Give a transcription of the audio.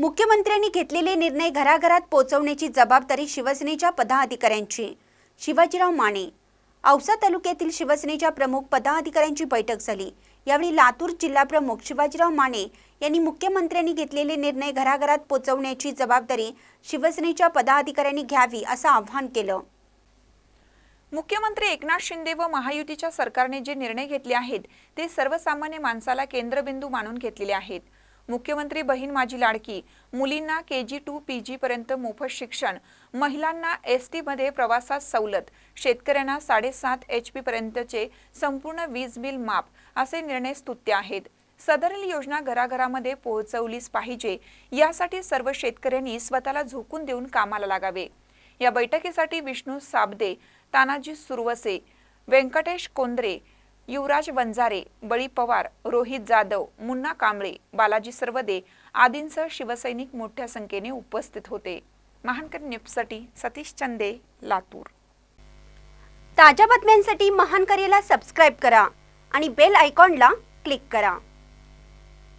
मुख्यमंत्र्यांनी घेतलेले निर्णय घराघरात पोहोचवण्याची जबाबदारी शिवसेनेच्या पदाधिकाऱ्यांची. शिवाजीराव माने. औसा तालुक्यातील शिवसेनेच्या प्रमुख पदाधिकाऱ्यांची बैठक झाली. यावेळी लातूर जिल्हा प्रमुख शिवाजीराव माने यांनी मुख्यमंत्र्यांनी घेतलेले निर्णय घराघरात पोहोचवण्याची जबाबदारी शिवसेनेच्या पदाधिकाऱ्यांनी घ्यावी असं आवाहन केलं. मुख्यमंत्री एकनाथ शिंदे व महायुतीच्या सरकारने जे निर्णय घेतले आहेत ते सर्वसामान्य माणसाला केंद्रबिंदू मानून घेतलेले आहेत. मुख्यमंत्री बहीण माझी लाडकी मुलींना के जी टू पी जी पर्यंत मोफत शिक्षण महिलांना एस टी मध्ये प्रवासात सवलत शेतकऱ्यांना साडेसात एच पी पर्यंतचे संपूर्ण वीज बिल माप असे निर्णय स्तुत्य आहेत. सदरील योजना घराघरामध्ये पोहोचवलीच पाहिजे यासाठी सर्व शेतकऱ्यांनी स्वतःला झोकून देऊन कामाला लागावे. या बैठकीसाठी विष्णू साबदे तानाजी सुरवसे व्यंकटेश कोंद्रे युवराज वंजारे बळी पवार रोहित जाधव मुन्ना कांबळे बालाजी सर्वदे आदींसह शिवसैनिक मोठ्या संख्येने उपस्थित होते. महानकर न्यूजसाठी सतीश चंदे लातूर. ताज्या बातम्यांसाठी महानकरेला सबस्क्राईब करा आणि बेल आयकॉनला क्लिक करा.